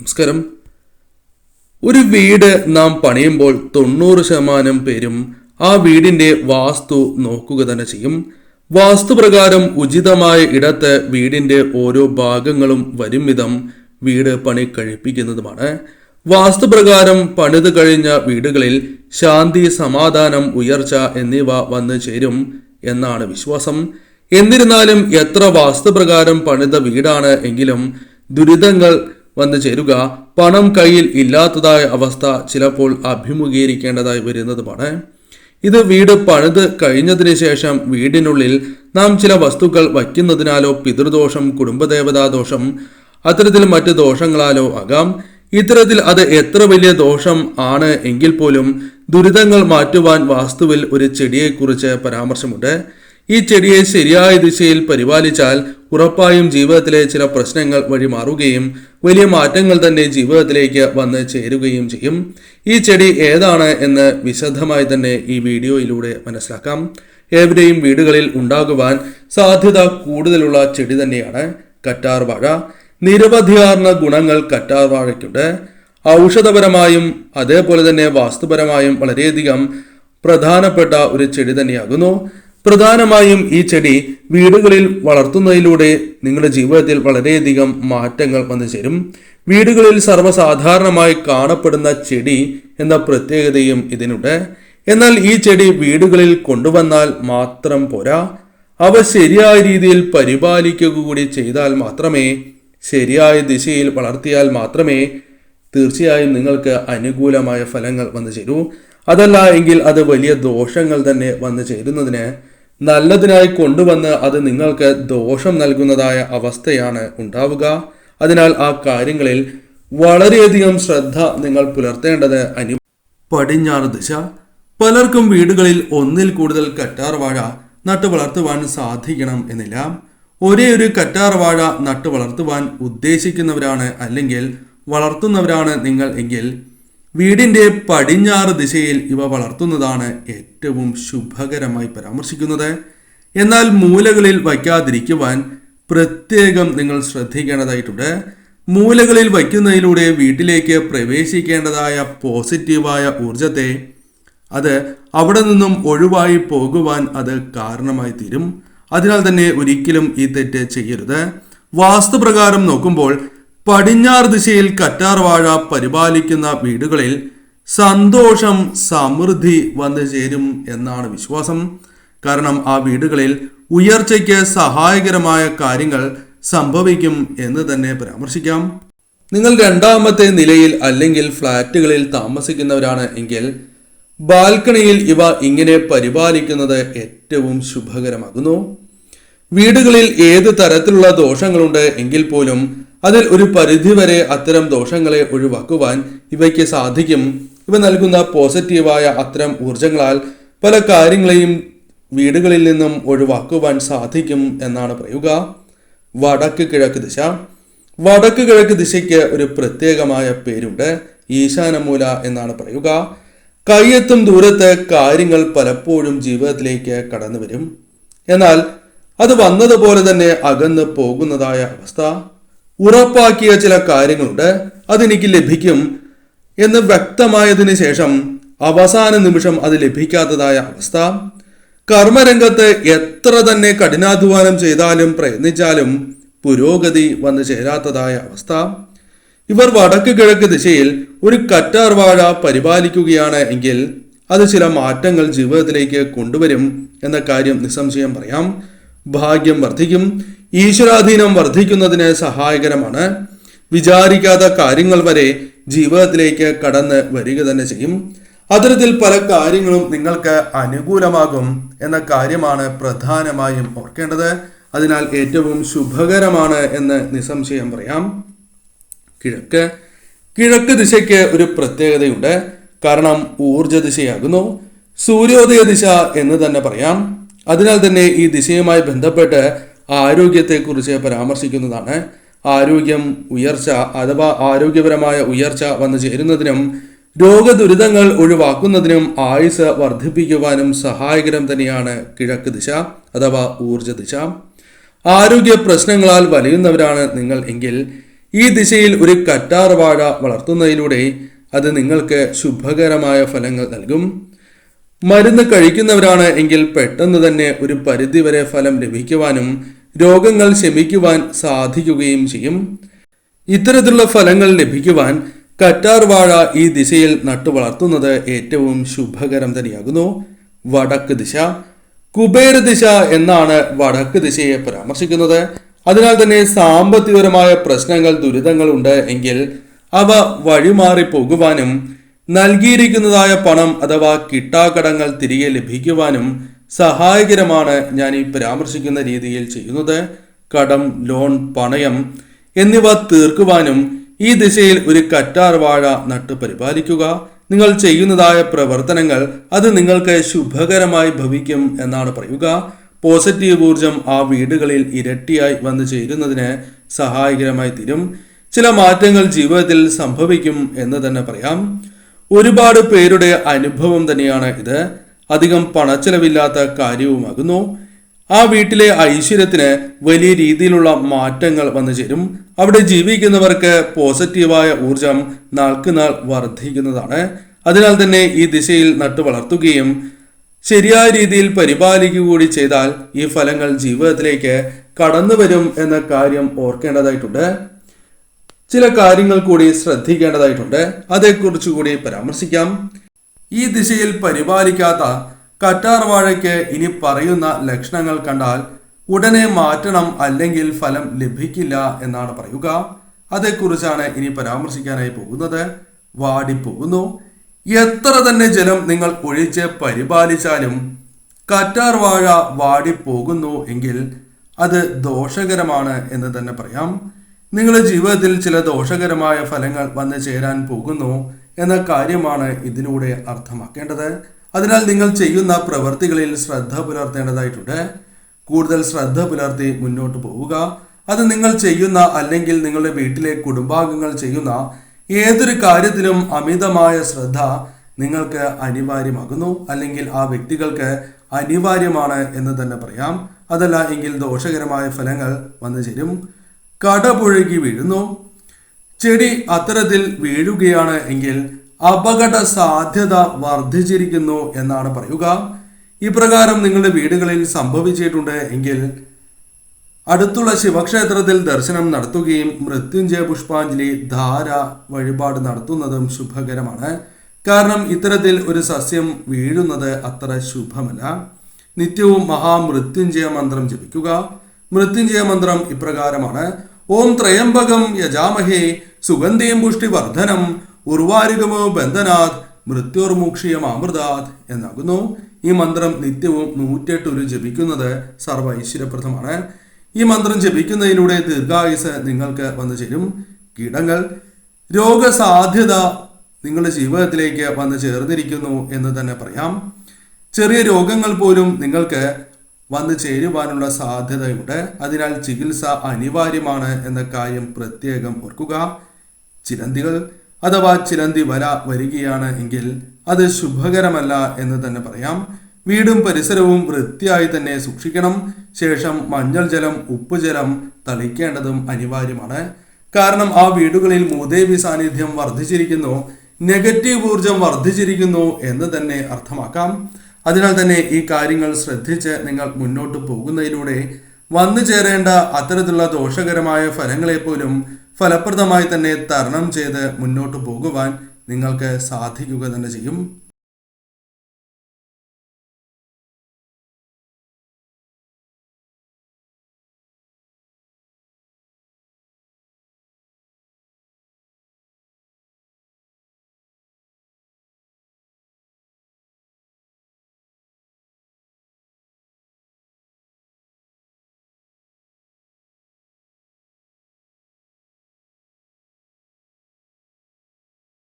നമസ്കാരം. ഒരു വീട് നാം പണിയുമ്പോൾ തൊണ്ണൂറ് ശതമാനം പേരും ആ വീടിന്റെ വാസ്തു നോക്കുക തന്നെ ചെയ്യും. വാസ്തുപ്രകാരം ഉചിതമായ ഇടത്ത് വീടിന്റെ ഓരോ ഭാഗങ്ങളും വരും വിധം വീട് പണി കഴിപ്പിക്കുന്നതുമാണ്. വാസ്തുപ്രകാരം പണിത് കഴിഞ്ഞ വീടുകളിൽ ശാന്തി സമാധാനം ഉയർച്ച എന്നിവ വന്നു ചേരും എന്നാണ് വിശ്വാസം. എന്നിരുന്നാലും എത്ര വാസ്തുപ്രകാരം പണിത വീടാണ് എങ്കിലും ദുരിതങ്ങൾ വന്നു ചേരുക. പണം കയ്യിൽ ഇല്ലാത്തതായ അവസ്ഥ ചിലപ്പോൾ അഭിമുഖീകരിക്കേണ്ടതായി വരുന്നതുമാണ്. ഇത് വീട് പണിത് കഴിഞ്ഞതിന് ശേഷം വീടിനുള്ളിൽ നാം ചില വസ്തുക്കൾ വയ്ക്കുന്നതിനാലോ പിതൃദോഷം കുടുംബദേവതാ ദോഷം അത്തരത്തിൽ മറ്റ് ദോഷങ്ങളാലോ ആകാം. ഇത്തരത്തിൽ അത് എത്ര വലിയ ദോഷം ആണ് എങ്കിൽ പോലും ദുരിതങ്ങൾ മാറ്റുവാൻ വാസ്തുവിൽ ഒരു ചെടിയെക്കുറിച്ച് പരാമർശമുണ്ട്. ഈ ചെടിയെ ശരിയായ ദിശയിൽ പരിപാലിച്ചാൽ ഉറപ്പായും ജീവിതത്തിലെ ചില പ്രശ്നങ്ങൾ വഴി മാറുകയും വലിയ മാറ്റങ്ങൾ തന്നെ ജീവിതത്തിലേക്ക് വന്ന് ചേരുകയും ചെയ്യും. ഈ ചെടി ഏതാണ് എന്ന് വിശദമായി തന്നെ ഈ വീഡിയോയിലൂടെ മനസ്സിലാക്കാം. ഏവരെയും വീടുകളിൽ ഉണ്ടാകുവാൻ സാധ്യത കൂടുതലുള്ള ചെടി തന്നെയാണ് കറ്റാർ വാഴ നിരവധിയാർന്ന ഗുണങ്ങൾ കറ്റാർ വാഴയ്ക്കുണ്ട് ഔഷധപരമായും അതേപോലെ തന്നെ വാസ്തുപരമായും വളരെയധികം പ്രധാനപ്പെട്ട ഒരു ചെടി തന്നെയാകുന്നു. പ്രധാനമായും ഈ ചെടി വീടുകളിൽ വളർത്തുന്നതിലൂടെ നിങ്ങളുടെ ജീവിതത്തിൽ വളരെയധികം മാറ്റങ്ങൾ വന്നു ചേരും. വീടുകളിൽ സർവസാധാരണമായി കാണപ്പെടുന്ന ചെടി എന്ന പ്രത്യേകതയും ഇതിനുണ്ട്. എന്നാൽ ഈ ചെടി വീടുകളിൽ കൊണ്ടുവന്നാൽ മാത്രം പോരാ. അവ ശരിയായ രീതിയിൽ പരിപാലിക്കുക കൂടി ചെയ്താൽ മാത്രമേ ശരിയായ ദിശയിൽ വളർത്തിയാൽ മാത്രമേ തീർച്ചയായും നിങ്ങൾക്ക് അനുകൂലമായ ഫലങ്ങൾ വന്നു ചേരൂ. അതല്ല എങ്കിൽ അത് വലിയ ദോഷങ്ങൾ തന്നെ വന്നു ചേരുന്നതിന് നല്ലതിനായി കൊണ്ടുവന്ന് അത് നിങ്ങൾക്ക് ദോഷം നൽകുന്നതായ അവസ്ഥയാണ് ഉണ്ടാവുക. അതിനാൽ ആ കാര്യങ്ങളിൽ വളരെയധികം ശ്രദ്ധ നിങ്ങൾ പുലർത്തേണ്ടത് അനു പടിഞ്ഞാറ് ദിശ. പലർക്കും വീടുകളിൽ ഒന്നിൽ കൂടുതൽ കറ്റാർ വാഴ നട്ടു വളർത്തുവാൻ സാധിക്കണം എന്നില്ല. ഒരേ ഒരു കറ്റാർ വാഴ നട്ടു വളർത്തുവാൻ ഉദ്ദേശിക്കുന്നവരാണ് അല്ലെങ്കിൽ വളർത്തുന്നവരാണ് നിങ്ങൾ എങ്കിൽ വീടിന്റെ പടിഞ്ഞാറ് ദിശയിൽ ഇവ വളർത്തുന്നതാണ് ഏറ്റവും ശുഭകരമായി പരാമർശിക്കുന്നത്. എന്നാൽ മൂലകളിൽ വയ്ക്കാതിരിക്കുവാൻ പ്രത്യേകം നിങ്ങൾ ശ്രദ്ധിക്കേണ്ടതായിട്ടുണ്ട്. മൂലകളിൽ വയ്ക്കുന്നതിലൂടെ വീട്ടിലേക്ക് പ്രവേശിക്കേണ്ടതായ പോസിറ്റീവായ ഊർജത്തെ അത് അവിടെ നിന്നും ഒഴിവായി പോകുവാൻ അത് കാരണമായി തീരും. അതിനാൽ തന്നെ ഒരിക്കലും ഈ തെറ്റ് ചെയ്യരുത്. വാസ്തുപ്രകാരം നോക്കുമ്പോൾ പടിഞ്ഞാറ് ദിശയിൽ കറ്റാർ വാഴ പരിപാലിക്കുന്ന വീടുകളിൽ സന്തോഷം സമൃദ്ധി വന്നു ചേരും എന്നാണ് വിശ്വാസം. കാരണം ആ വീടുകളിൽ ഉയർച്ചയ്ക്ക് സഹായകരമായ കാര്യങ്ങൾ സംഭവിക്കും എന്ന് തന്നെ പരാമർശിക്കാം. നിങ്ങൾ രണ്ടാമത്തെ നിലയിൽ അല്ലെങ്കിൽ ഫ്ലാറ്റുകളിൽ താമസിക്കുന്നവരാണ് എങ്കിൽ ബാൽക്കണിയിൽ ഇവ ഇങ്ങനെ പരിപാലിക്കുന്നത് ഏറ്റവും ശുഭകരമാകുന്നു. വീടുകളിൽ ഏത് തരത്തിലുള്ള ദോഷങ്ങളുണ്ട് എങ്കിൽ പോലും അതിൽ ഒരു പരിധിവരെ അത്തരം ദോഷങ്ങളെ ഒഴിവാക്കുവാൻ ഇവയ്ക്ക് സാധിക്കും. ഇവ നൽകുന്ന പോസിറ്റീവായ അത്തരം ഊർജങ്ങളാൽ പല കാര്യങ്ങളെയും വീടുകളിൽ നിന്നും ഒഴിവാക്കുവാൻ സാധിക്കും എന്നാണ് പറയുക. വടക്ക് കിഴക്ക് ദിശ. വടക്ക് കിഴക്ക് ദിശയ്ക്ക് ഒരു പ്രത്യേകമായ പേരുണ്ട്. ഈശാനമൂല എന്നാണ് പറയുക. കയ്യെത്തും ദൂരത്ത് കാര്യങ്ങൾ പലപ്പോഴും ജീവിതത്തിലേക്ക് കടന്നു വരും എന്നാൽ അത് വന്നതുപോലെ തന്നെ അകന്ന് പോകുന്നതായ അവസ്ഥ. ഉറപ്പാക്കിയ ചില കാര്യങ്ങളുണ്ട്. അതെനിക്ക് ലഭിക്കും എന്ന് വ്യക്തമായതിനു ശേഷം അവസാന നിമിഷം അത് ലഭിക്കാത്തതായ അവസ്ഥ. കർമ്മരംഗത്ത് എത്ര തന്നെ കഠിനാധ്വാനം ചെയ്താലും പ്രയത്നിച്ചാലും പുരോഗതി വന്നു ചേരാത്തതായ അവസ്ഥ. ഇവർ വടക്ക് കിഴക്ക് ദിശയിൽ ഒരു കറ്റാർ വാഴ പരിപാലിക്കുകയാണ് എങ്കിൽ അത് ചില മാറ്റങ്ങൾ ജീവിതത്തിലേക്ക് കൊണ്ടുവരും എന്ന കാര്യം നിസ്സംശയം പറയാം. ഭാഗ്യം വർദ്ധിക്കും. ഈശ്വരാധീനം വർദ്ധിക്കുന്നതിന് സഹായകരമാണ്. വിചാരിക്കാത്ത കാര്യങ്ങൾ വരെ ജീവിതത്തിലേക്ക് കടന്ന് വരിക തന്നെ ചെയ്യും. അത്തരത്തിൽ പല കാര്യങ്ങളും നിങ്ങൾക്ക് അനുകൂലമാകും എന്ന കാര്യമാണ് പ്രധാനമായും ഓർക്കേണ്ടത്. അതിനാൽ ഏറ്റവും ശുഭകരമാണ് എന്ന് നിസ്സംശയം പറയാം. കിഴക്ക്. കിഴക്ക് ദിശയ്ക്ക് ഒരു പ്രത്യേകതയുണ്ട്. കാരണം ഊർജ ദിശയാകുന്നു. സൂര്യോദയ ദിശ എന്ന് തന്നെ പറയാം. അതിനാൽ തന്നെ ഈ ദിശയുമായി ബന്ധപ്പെട്ട് ആരോഗ്യത്തെക്കുറിച്ച് പരാമർശിക്കുന്നതാണ്. ആരോഗ്യം ഉയർച്ച അഥവാ ആരോഗ്യപരമായ ഉയർച്ച വന്നു ചേരുന്നതിനും രോഗദുരിതങ്ങൾ ഒഴിവാക്കുന്നതിനും ആയുസ് വർദ്ധിപ്പിക്കുവാനും സഹായകരം തന്നെയാണ് കിഴക്ക് ദിശ അഥവാ ഊർജ ദിശ. ആരോഗ്യ പ്രശ്നങ്ങളാൽ വലയുന്നവരാണ് നിങ്ങൾ എങ്കിൽ ഈ ദിശയിൽ ഒരു കറ്റാർ വാഴ വളർത്തുന്നതിലൂടെ അത് നിങ്ങൾക്ക് ശുഭകരമായ ഫലങ്ങൾ നൽകും. മരുന്ന് കഴിക്കുന്നവരാണ് എങ്കിൽ പെട്ടെന്ന് തന്നെ ഒരു പരിധിവരെ ഫലം ലഭിക്കുവാനും രോഗങ്ങൾ ശമിക്കുവാൻ സാധിക്കുകയും ചെയ്യും. ഇത്തരത്തിലുള്ള ഫലങ്ങൾ ലഭിക്കുവാൻ കറ്റാർ വാഴ ഈ ദിശയിൽ നട്ടു വളർത്തുന്നത് ഏറ്റവും ശുഭകരം തന്നെയാകുന്നു. വടക്ക് ദിശ കുബേര ദിശ എന്നാണ് വടക്ക് ദിശയെ പരാമർശിക്കുന്നത്. അതിനാൽ തന്നെ സാമ്പത്തികപരമായ പ്രശ്നങ്ങൾ ദുരിതങ്ങൾ ഉണ്ട് എങ്കിൽ അവ വഴിമാറി പോകുവാനും നൽകിയിരിക്കുന്നതായ പണം അഥവാ കിട്ടാക്കടങ്ങൾ തിരികെ ലഭിക്കുവാനും സഹായകരമാണ് ഞാൻ ഈ പരാമർശിക്കുന്ന രീതിയിൽ ചെയ്യുന്നത്. കടം ലോൺ പണയം എന്നിവ തീർക്കുവാനും ഈ ദിശയിൽ ഒരു കറ്റാർ വാഴ നട്ട് പരിപാലിക്കുക. നിങ്ങൾ ചെയ്യുന്നതായ പ്രവർത്തനങ്ങൾ അത് നിങ്ങൾക്ക് ശുഭകരമായി ഭവിക്കും എന്നാണ് പറയുക. പോസിറ്റീവ് ഊർജം ആ വീടുകളിൽ ഇരട്ടിയായി വന്നു ചേരുന്നതിന് സഹായകരമായി തീരും. ചില മാറ്റങ്ങൾ ജീവിതത്തിൽ സംഭവിക്കും എന്ന് തന്നെ പറയാം. ഒരുപാട് പേരുടെ അനുഭവം തന്നെയാണ് ഇത്. അധികം പണച്ചെലവില്ലാത്ത കാര്യവുമാകുന്നു. ആ വീട്ടിലെ ഐശ്വര്യത്തിന് വലിയ രീതിയിലുള്ള മാറ്റങ്ങൾ വന്നു ചേരും. അവിടെ ജീവിക്കുന്നവർക്ക് പോസിറ്റീവായ ഊർജം നാൾക്കുനാൾ വർദ്ധിക്കുന്നതാണ്. അതിനാൽ തന്നെ ഈ ദിശയിൽ നട്ടു വളർത്തുകയും ശരിയായ രീതിയിൽ പരിപാലിക്കുക കൂടി ചെയ്താൽ ഈ ഫലങ്ങൾ ജീവിതത്തിലേക്ക് കടന്നു വരും എന്ന കാര്യം ഓർക്കേണ്ടതായിട്ടുണ്ട്. ചില കാര്യങ്ങൾ കൂടി ശ്രദ്ധിക്കേണ്ടതായിട്ടുണ്ട്. അതേക്കുറിച്ച് കൂടി പരാമർശിക്കാം. ഈ ദിശയിൽ പരിപാലിക്കാത്ത കറ്റാർ വാഴയ്ക്ക് ഇനി പറയുന്ന ലക്ഷണങ്ങൾ കണ്ടാൽ ഉടനെ മാറ്റണം അല്ലെങ്കിൽ ഫലം ലഭിക്കില്ല എന്നാണ് പറയുക. അതേക്കുറിച്ചാണ് ഇനി പരാമർശിക്കാനായി പോകുന്നത്. വാടിപ്പോകുന്നു. എത്ര തന്നെ ജലം നിങ്ങൾ ഒഴിച്ച് പരിപാലിച്ചാലും കറ്റാർ വാഴ വാടിപ്പോകുന്നു എങ്കിൽ അത് ദോഷകരമാണ് എന്ന് തന്നെ പറയാം. നിങ്ങളുടെ ജീവിതത്തിൽ ചില ദോഷകരമായ ഫലങ്ങൾ വന്നു ചേരാൻ പോകുന്നു. എന്ന കാര്യമാണ് ഇതിലൂടെ അർത്ഥമാക്കേണ്ടത്. അതിനാൽ നിങ്ങൾ ചെയ്യുന്ന പ്രവൃത്തികളിൽ ശ്രദ്ധ പുലർത്തേണ്ടതായിട്ടുണ്ട്. കൂടുതൽ ശ്രദ്ധ പുലർത്തി മുന്നോട്ട് പോവുക. അത് നിങ്ങൾ ചെയ്യുന്ന അല്ലെങ്കിൽ നിങ്ങളുടെ വീട്ടിലെ കുടുംബാംഗങ്ങൾ ചെയ്യുന്ന ഏതൊരു കാര്യത്തിലും അമിതമായ ശ്രദ്ധ നിങ്ങൾക്ക് അനിവാര്യമാകുന്നു. അല്ലെങ്കിൽ ആ വ്യക്തികൾക്ക് അനിവാര്യമാണ് എന്ന് തന്നെ പറയാം. അതല്ല എങ്കിൽ ദോഷകരമായ ഫലങ്ങൾ വന്നു ചേരും കടപുഴകി വീഴുന്നു. ചെടി അത്തരത്തിൽ വീഴുകയാണ് എങ്കിൽ അപകട സാധ്യത വർദ്ധിച്ചിരിക്കുന്നു എന്നാണ് പറയുക. ഇപ്രകാരം നിങ്ങളുടെ വീടുകളിൽ സംഭവിച്ചിട്ടുണ്ട് എങ്കിൽ അടുത്തുള്ള ശിവക്ഷേത്രത്തിൽ ദർശനം നടത്തുകയും മൃത്യുഞ്ജയ പുഷ്പാഞ്ജലി ധാര വഴിപാട് നടത്തുന്നതും ശുഭകരമാണ്. കാരണം ഇത്തരത്തിൽ ഒരു സസ്യം വീഴുന്നത് അത്ര ശുഭമല്ല. നിത്യവും മഹാമൃത്യുഞ്ജയ മന്ത്രം ജപിക്കുക. മൃത്യുഞ്ജയ മന്ത്രം ഇപ്രകാരമാണ്. ഓം ത്രയംബകം യജാമഹേ സുഗന്ധിയും പുഷ്ടിവർദ്ധനം ഉർവാരികമോ ബന്ധനാത് മൃത്യോർമൂക്ഷിയം അമൃതാത് എന്നാകുന്നു. ഈ മന്ത്രം നിത്യവും നൂറ്റെട്ട് ഒരു ജപിക്കുന്നത് സർവ ഐശ്വര്യപ്രദമാണ് ഈ മന്ത്രം ജപിക്കുന്നതിലൂടെ ദീർഘായുസ് നിങ്ങൾക്ക് വന്നു ചേരും. കീടങ്ങൾ രോഗസാധ്യത നിങ്ങളുടെ ജീവിതത്തിലേക്ക് വന്നു ചേർന്നിരിക്കുന്നു എന്ന് തന്നെ പറയാം. ചെറിയ രോഗങ്ങൾ പോലും നിങ്ങൾക്ക് വന്നു ചേരുവാനുള്ള സാധ്യതയുണ്ട്. അതിനാൽ ചികിത്സ അനിവാര്യമാണ് എന്ന കാര്യം പ്രത്യേകം ഓർക്കുക. ചിലന്തികൾ അഥവാ ചിലന്തി വര വരികയാണ് എങ്കിൽ അത് ശുഭകരമല്ല എന്ന് തന്നെ പറയാം. വീടും പരിസരവും വൃത്തിയായി തന്നെ സൂക്ഷിക്കണം. ശേഷം മഞ്ഞൾ ജലം ഉപ്പുജലം തളിക്കേണ്ടതും അനിവാര്യമാണ്. കാരണം ആ വീടുകളിൽ മൂദേവി സാന്നിധ്യം വർദ്ധിച്ചിരിക്കുന്നു നെഗറ്റീവ് ഊർജം വർദ്ധിച്ചിരിക്കുന്നു എന്ന് തന്നെ അർത്ഥമാക്കാം. അതിനാൽ തന്നെ ഈ കാര്യങ്ങൾ ശ്രദ്ധിച്ച് നിങ്ങൾ മുന്നോട്ട് പോകുന്നതിലൂടെ വന്നു ചേരേണ്ട അത്തരത്തിലുള്ള ദോഷകരമായ ഫലങ്ങളെ പോലും ഫലപ്രദമായി തന്നെ തരണം ചെയ്ത് മുന്നോട്ട് പോകുവാൻ നിങ്ങൾക്ക് സാധിക്കുക തന്നെ ചെയ്യും.